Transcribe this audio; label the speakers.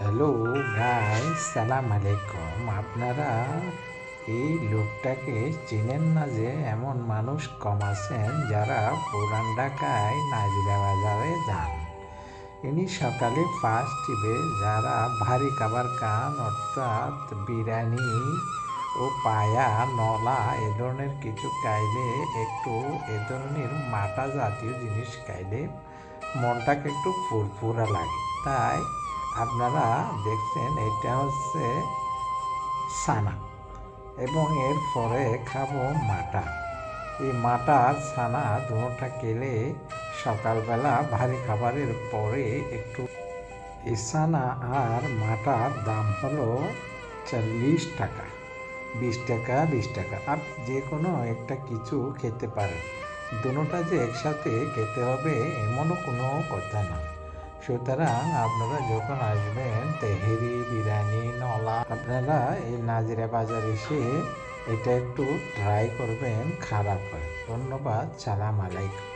Speaker 1: Hello ভাই সালাম আলাইকুম আপনারা এই লোকটাকে চেনেন না যে এমন মানুষ কম আছেন যারা পুরান ঢাকায় নাজিরা বাজারে যান। ইনি সকালে ফার্স্ট টিভে যারা ভারী খাবার খান, অর্থাৎ বিরিয়ানি ও পায়া, নলা এ ধরনের কিছু খাইলে একটু এ ধরনের মাটা জাতীয় জিনিস খাইলে মনটাকে একটু ফুরফুরা লাগে। তাই আপনারা দেখছেন, এটা হচ্ছে সানা। এবং এর পরে খাব মাটা। এই মাটার ছানা দুটা কেলে সকালবেলা ভারী খাবারের পরে একটু এই ছানা আর মাটার দাম হলো চল্লিশ টাকা। বিশ টাকা বিশ টাকা। আপনি যে কোনো একটা কিছু খেতে পারেন। দুটোটা যে একসাথে খেতে হবে, এমনও কোনো কথা না। সুতরাং আপনারা যখন আসবেন, তেহেরি, বিরিয়ানি, নলা, আপনারা এই নাজিরা বাজার এসে এটা একটু ট্রাই করবেন, খারাপ হয়। ধন্যবাদ, সালাম আলাইকুম।